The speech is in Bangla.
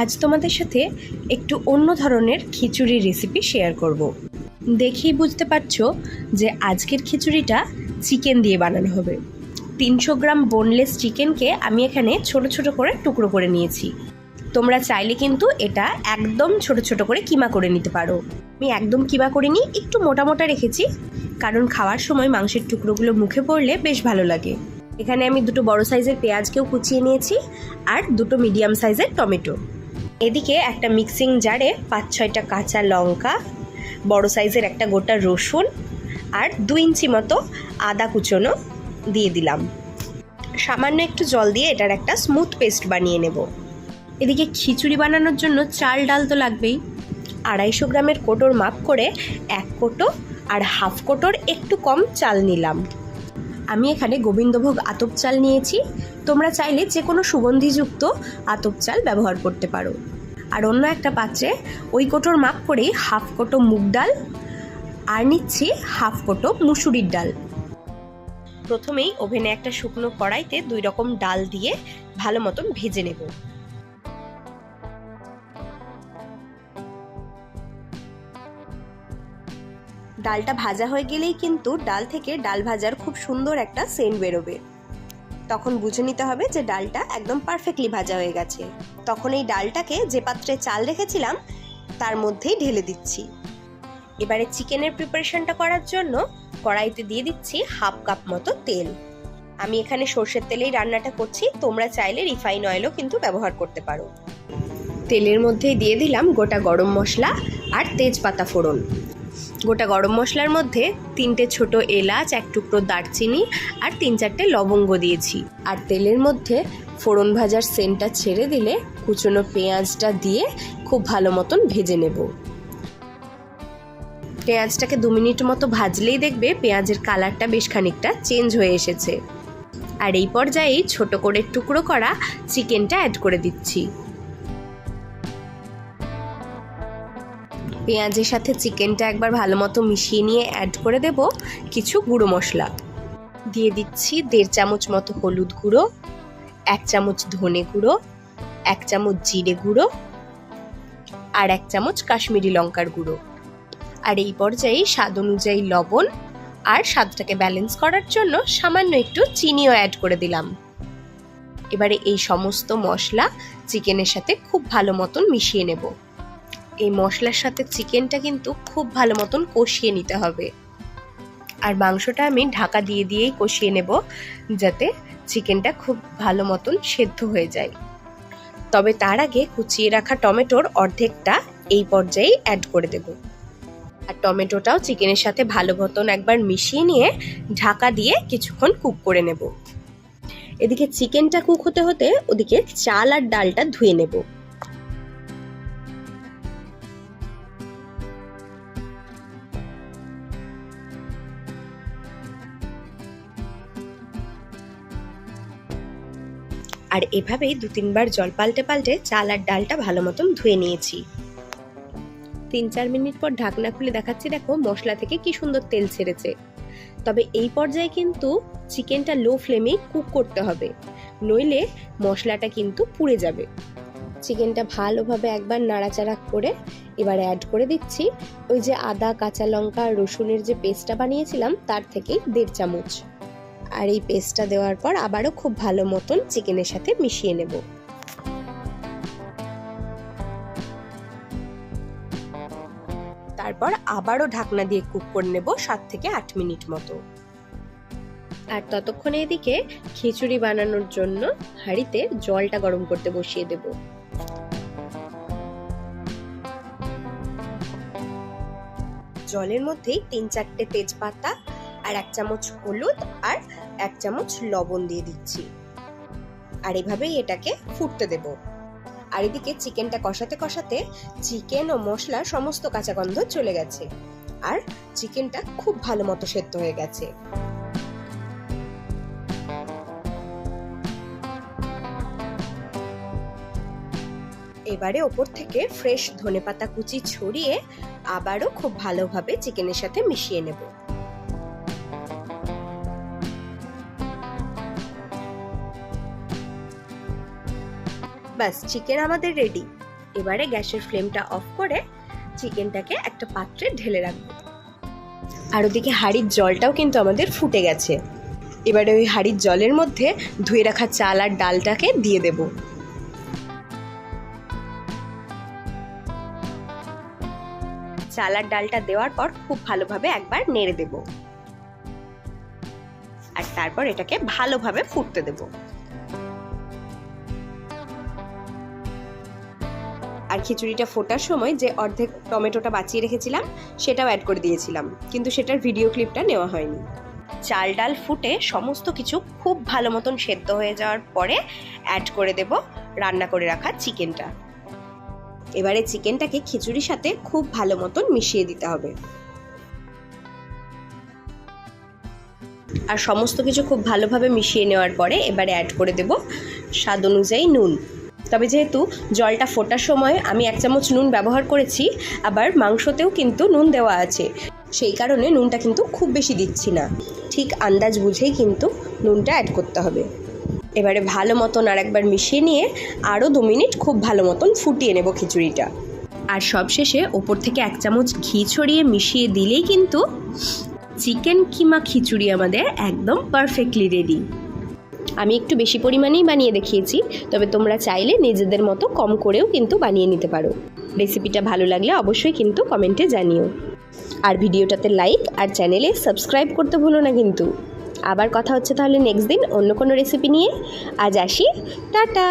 আজ তোমাদের সাথে একটু অন্য ধরনের খিচুড়ির রেসিপি শেয়ার করব। দেখেই বুঝতে পারছ যে আজকের খিচুড়িটা চিকেন দিয়ে বানানো হবে। তিনশো গ্রাম বোনলেস চিকেনকে আমি এখানে ছোট ছোট করে টুকরো করে নিয়েছি। তোমরা চাইলে কিন্তু এটা একদম ছোট ছোট করে কিমা করে নিতে পারো। আমি একদম কিমা করিনি, একটু মোটা মোটা রেখেছি, কারণ খাওয়ার সময় মাংসের টুকরোগুলো মুখে পড়লে বেশ ভালো লাগে। এখানে আমি দুটো বড় সাইজের পেঁয়াজকেও কুচিয়ে নিয়েছি, আর দুটো মিডিয়াম সাইজের টমেটো। এদিকে একটা মিক্সিং জারে পাঁচ ছয়টা কাঁচা লঙ্কা, বড় সাইজের একটা গোটা রসুন আর দু ইঞ্চি মতো আদা কুচোনো দিয়ে দিলাম। সামান্য একটু জল দিয়ে এটার একটা স্মুথ পেস্ট বানিয়ে নেব। এদিকে খিচুড়ি বানানোর জন্য চাল ডাল তো লাগবেই। আড়াইশো গ্রামের কোটোর মাপ করে এক কোটো আর হাফ কোটোর একটু কম চাল নিলাম। আমি এখানে গোবিন্দভোগ আতপ চাল নিয়েছি। তোমরা চাইলে যে কোনো সুগন্ধিযুক্ত আতপ চাল ব্যবহার করতে পারো। আর অন্য একটা পাত্রে ওই কোটোর মাপ করেই হাফ কোটো মুগ ডাল আর নিচ্ছি হাফ কোটো মুসুরির ডাল। প্রথমেই ওভেনে একটা শুকনো কড়াইতে দুই রকম ডাল দিয়ে ভালো মতন ভেজে নেব। ডালটা ভাজা হয়ে গেলেই কিন্তু ডাল থেকে ডাল ভাজার খুব সুন্দর একটা সেন্ট বেরোবে। তখন বুঝে নিতে হবে যে ডালটা একদম পারফেক্টলি ভাজা হয়ে গেছে। তখন এই ডালটাকে যে পাত্রে চাল রেখেছিলাম, তার মধ্যেই ঢেলে দিচ্ছি। এবারে চিকেনের প্রিপারেশনটা করার জন্য কড়াইতে দিয়ে দিচ্ছি হাফ কাপ মতো তেল। আমি এখানে সর্ষের তেলেই রান্নাটা করছি, তোমরা চাইলে রিফাইন অয়েলও কিন্তু ব্যবহার করতে পারো। তেলের মধ্যেই দিয়ে দিলাম গোটা গরম মশলা আর তেজপাতা ফোড়ন। গোটা গরম মশলার মধ্যে তিনটে ছোট এলাচ, এক টুকরো দারচিনি আর তিন চারটে লবঙ্গ দিয়েছি। আর তেলের মধ্যে ফোড়ন ভাজার সেন্টটা ছেড়ে দিলে কুচনো পেঁয়াজটা দিয়ে খুব ভালো মতন ভেজে নেব। পেঁয়াজটাকে দু মিনিট মতো ভাজলেই দেখবে পেঁয়াজের কালারটা বেশ খানিকটা চেঞ্জ হয়ে এসেছে। আর এই পর্যায়েই ছোট করে টুকরো করা চিকেনটা অ্যাড করে দিচ্ছি। পেঁয়াজের সাথে চিকেনটা একবার ভালো মতো মিশিয়ে নিয়ে অ্যাড করে দেব কিছু গুঁড়ো মশলা। দিয়ে দিচ্ছি দেড় চামচ মতো হলুদ গুঁড়ো, এক চামচ ধনে গুঁড়ো, এক চামচ জিরে গুঁড়ো আর এক চামচ কাশ্মীরি লঙ্কার গুঁড়ো। আর এই পর্যায়ে স্বাদ অনুযায়ী লবণ আর স্বাদটাকে ব্যালেন্স করার জন্য সামান্য একটু চিনিও অ্যাড করে দিলাম। এবারে এই সমস্ত মশলা চিকেনের সাথে খুব ভালো মতন মিশিয়ে নেব। এই মশলার সাথে চিকেনটা কিন্তু খুব ভালো মতন কষিয়ে নিতে হবে। আর মাংসটা আমি ঢাকা দিয়ে দিয়েই কষিয়ে নেব যাতে চিকেনটা খুব ভালো মতন সেদ্ধ হয়ে যায়। তবে তার আগে কুচিয়ে রাখা টমেটোর অর্ধেকটা এই পর্যায়ে অ্যাড করে দেব। আর টমেটোটাও চিকেনের সাথে ভালো মতন একবার মিশিয়ে নিয়ে ঢাকা দিয়ে কিছুক্ষণ কুক করে নেব। এদিকে চিকেনটা কুক হতে হতে ওদিকে চাল আর ডালটা ধুয়ে নেব। আর এভাবেই দু তিনবার জল পাল্টে পাল্টে চাল আর ডালটা ভালো মতন ধুয়ে নিয়েছি। তিন চার মিনিট পর ঢাকনা খুলে দেখাচ্ছি, দেখো মশলা থেকে কি সুন্দর তেল ছেড়েছে। তবে এই পর্যায়ে কিন্তু চিকেনটা লো ফ্লেমে কুক করতে হবে, নইলে মশলাটা কিন্তু পুড়ে যাবে। চিকেনটা ভালোভাবে একবার নাড়াচাড়া করে এবার অ্যাড করে দিচ্ছি ওই যে আদা, কাঁচা লঙ্কা রসুনের যে পেস্টটা বানিয়েছিলাম, তার থেকেই দেড় চামচ। আর এই পেস্টটা দেওয়ার পর আবারও খুব ভালো মতন চিকেনের সাথে মিশিয়ে নেব। তারপর আবারও ঢাকনা দিয়ে কুক করে নেব সাত থেকে আট মিনিট মতো। আর ততক্ষণে এদিকে খিচুড়ি বানানোর জন্য হাঁড়িতে জলটা গরম করতে বসিয়ে দেব। জলের মধ্যেই তিন চারটে তেজপাতা আর এক চামচ হলুদ আর এক চামচ লবণ দিয়ে দিচ্ছি। আর এভাবেই এটাকে ফুটতে দেব। আর এদিকে চিকেনটা কষাতে কষাতে চিকেন ও মশলার সমস্ত কাঁচা গন্ধ চলে গেছে। আর চিকেনটা খুব ভালো মতো সেদ্ধ হয়ে গেছে। এবারে ওপর থেকে ফ্রেশ ধনেপাতা কুচি ছড়িয়ে আবারও খুব ভালোভাবে চিকেনের সাথে মিশিয়ে নেব। ব্যাস চিকেন আমাদের রেডি এবারে গ্যাসের ফ্লেমটা অফ করে চিকেনটাকে একটা পাত্রে ঢেলে রাখব। আর ওদিকে হাঁড়ির জলটাও কিন্তু আমাদের ফুটে গেছে। এবারে ওই হাঁড়ির জলের মধ্যে ধুয়ে রাখা চাল আর ডালটাকে দিয়ে দেব। চাল আর ডালটা দেওয়ার পর খুব ভালোভাবে একবার নেড়ে দেব। আর তারপর এটাকে ভালোভাবে ফুটতে দেব। আর খিচুড়িটা ফোটার সময় যে অর্ধেক টমেটোটা বাঁচিয়ে রেখেছিলাম, সেটাও অ্যাড করে দিয়েছিলাম। কিন্তু সেটার ভিডিও ক্লিপটা নেওয়া হয়নি। চাল ডাল ফুটে সমস্ত কিছু খুব ভালো মতন সেদ্ধ হয়ে যাওয়ার পরে অ্যাড করে দেব রান্না করে রাখা চিকেনটা এবারে চিকেনটাকে খিচুড়ির সাথে খুব ভালো মতন মিশিয়ে দিতে হবে। আর সমস্ত কিছু খুব ভালোভাবে মিশিয়ে নেওয়ার পরে এবারে অ্যাড করে দেব স্বাদ অনুযায়ী নুন। তবে যেহেতু জলটা ফোটার সময় আমি এক চামচ নুন ব্যবহার করেছি, আবার মাংসতেও কিন্তু নুন দেওয়া আছে। সেই কারণে নুনটা কিন্তু খুব বেশি দিচ্ছি না। ঠিক আন্দাজ বুঝেই কিন্তু নুনটা অ্যাড করতে হবে। এবারে ভালো মতন আর একবার মিশিয়ে নিয়ে আরও দু মিনিট খুব ভালো মতন ফুটিয়ে নেব খিচুড়িটা। আর সবশেষে ওপর থেকে এক চামচ ঘি ছড়িয়ে মিশিয়ে দিলেই কিন্তু চিকেন কিমা খিচুড়ি আমাদের একদম পারফেক্টলি রেডি আমি একটু বেশি পরিমাণেই বানিয়ে দেখিয়েছি, তবে তোমরা চাইলে নিজেদের মতো কম করেও কিন্তু বানিয়ে নিতে পারো। রেসিপিটা ভালো লাগলে অবশ্যই কিন্তু কমেন্টে জানিও। আর ভিডিওটাতে লাইক আর চ্যানেলে সাবস্ক্রাইব করতে ভুলো না কিন্তু। আবার কথা হচ্ছে তাহলে নেক্সট দিন অন্য কোনো রেসিপি নিয়ে। আজ আসি, টাটা!